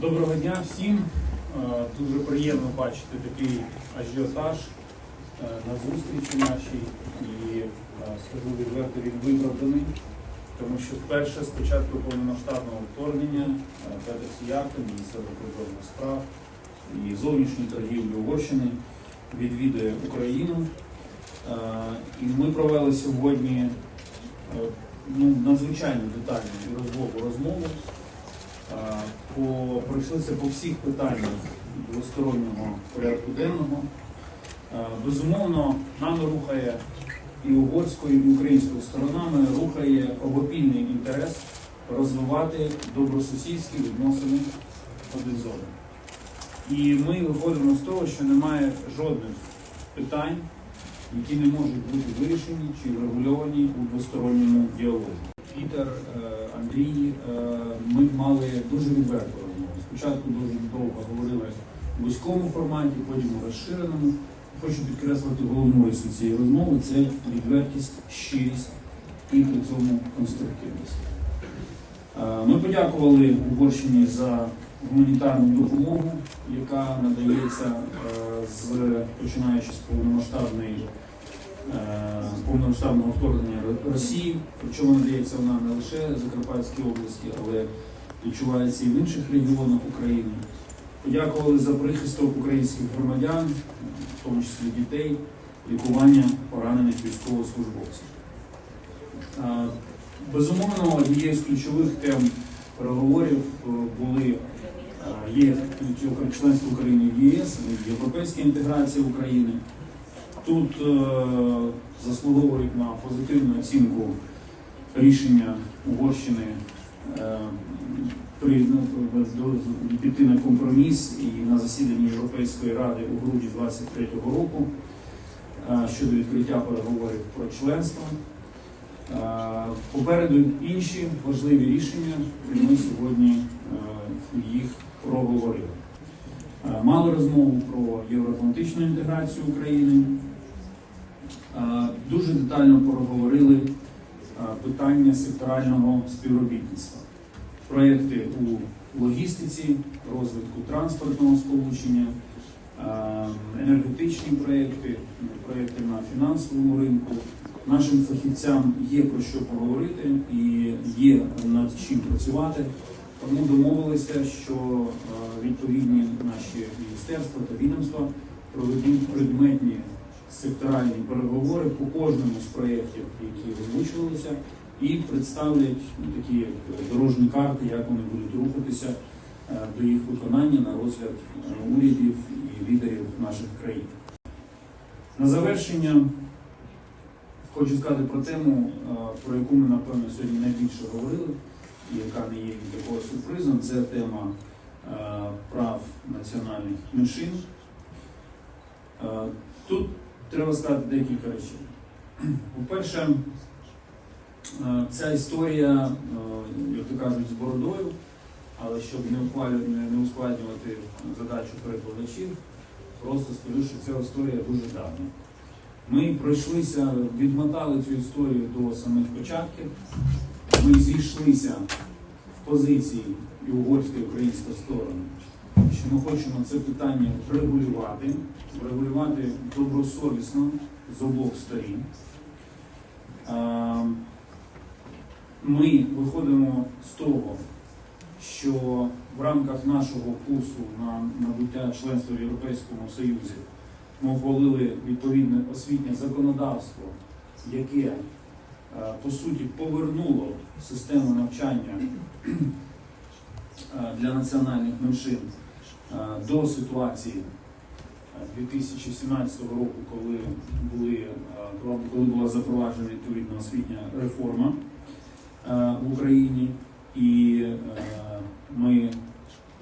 Доброго дня всім. Е, Дуже приємно бачити такий ажіотаж е, на зустрічі нашій. І е, скажу відверто, він виправданий, тому що вперше з початку повномасштабного вторгнення Петр Сіярко, міністр закордонних справ і зовнішньої торгівлі Угорщини відвідує Україну. І ми провели сьогодні ну, надзвичайно детальну і розмову розмову. По, пройшлися по всіх питаннях двостороннього порядку денного. Безумовно, нами рухає і угорською, і українською сторонами рухає обопільний інтерес розвивати добросусідські відносини один з одним. І ми виходимо з того, що немає жодних питань, які не можуть бути вирішені чи врегульовані у двосторонньому діалозі. Пітер, е, Андрій, е, ми мали дуже відверту розмову. Спочатку дуже довго говорили в вузькому форматі, потім у розширеному. Хочу підкреслити головну рису цієї розмови це відвертість, щирість і при цьому конструктивність. Е, Ми подякували Угорщині за гуманітарну допомогу, яка надається з починаючи з повномасштабної з повномасштабного вторгнення Ро- Росії, причому надається вона не лише в Закарпатській області, але відчувається і в інших регіонах України. Подякували за прихисток українських громадян, в тому числі дітей, лікування поранених військовослужбовців. Безумовно, однією з ключових тем переговорів е, були е, є членство України в ЄС, європейська інтеграція України. Тут е, заслуговують на позитивну оцінку рішення Угорщини е, ну, піти на компроміс і на засіданні Європейської ради у грудні 2023 року е, щодо відкриття переговорів про членство. Попереду інші важливі рішення, і ми сьогодні їх проговорили. Е, Мали розмову про євроатлантичну інтеграцію України. Е, Дуже детально проговорили е, питання секторального співробітництва. Проєкти у логістиці, розвитку транспортного сполучення, енергетичні проєкти, проєкти на фінансовому ринку. Нашим фахівцям є про що поговорити і є над чим працювати. Тому домовилися, що е, відповідні наші міністерства та відомства проведуть предметні секторальні переговори по кожному з проєктів, які озвучувалися, і представлять такі дорожні карти, як вони будуть рухатися е, до їх виконання на розгляд е, урядів і лідерів наших країн. На завершення хочу сказати про тему, про яку ми, напевно, сьогодні найбільше говорили, яка не є такого сюрпризом. Це тема е, прав національних меншин. Е, Тут треба сказати декілька речей. По-перше, е, ця історія, як то кажуть, з бородою, але щоб не ускладнювати задачу перекладачів, просто скажу, що ця історія дуже давня. Ми пройшлися, відмотали цю історію до самих початків. Ми зійшлися в позиції і угорська, і українська сторона, що ми хочемо це питання врегулювати, врегулювати добросовісно з обох сторін. Ми виходимо з того, що в рамках нашого курсу на набуття членства в Європейському Союзі ми ухвалили відповідне освітнє законодавство, яке по суті повернуло систему навчання е, для національних меншин е, до ситуації е, 2017 року, коли, були, е, коли була запроваджена відповідна освітня реформа е, в Україні. І е, ми,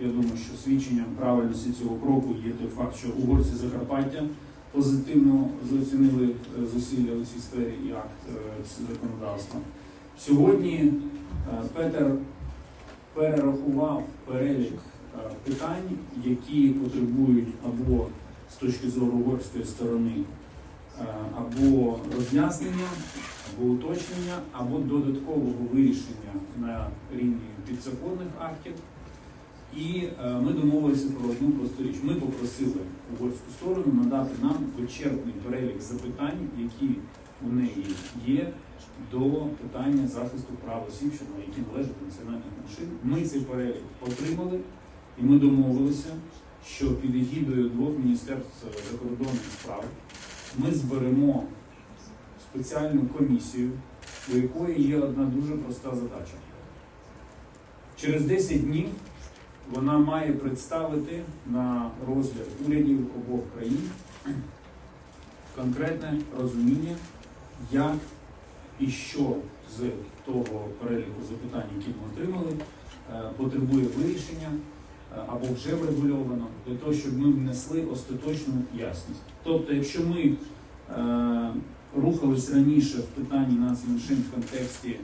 я думаю, що свідченням правильності цього кроку є той факт, що угорці Закарпаття позитивно зацінили е, зусилля у цій сфері і акт е, законодавства. Сьогодні е, Петер перерахував перелік питань, які потребують або з точки зору угорської сторони або роз'яснення, або уточнення, або додаткового вирішення на рівні підзаконних актів. І е, ми домовилися про одну просту річ. Ми попросили угорську сторону надати нам вичерпний перелік запитань, які у неї є до питання захисту прав осіб, що на які належать національних меншин. Ми цей перелік отримали, і ми домовилися, що під егідою двох міністерств закордонних справ ми зберемо спеціальну комісію, у якої є одна дуже проста задача. Через 10 днів вона має представити на розгляд урядів обох країн конкретне розуміння, як і що з того переліку запитань, які ми отримали, е, потребує вирішення е, або вже врегульовано, для того, щоб ми внесли остаточну ясність. Тобто, якщо ми е, рухались раніше в питанні нацменшин в контексті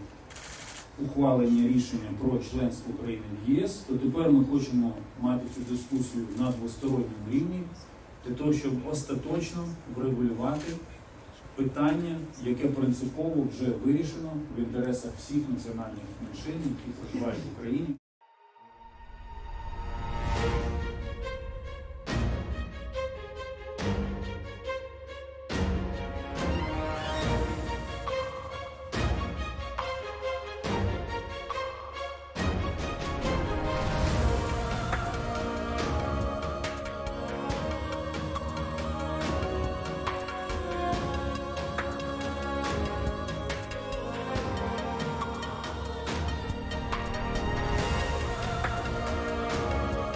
ухвалення рішення про членство України в ЄС, то тепер ми хочемо мати цю дискусію на двосторонньому рівні для того, щоб остаточно врегулювати питання, яке принципово вже вирішено в інтересах всіх національних меншин, які проживають в Україні.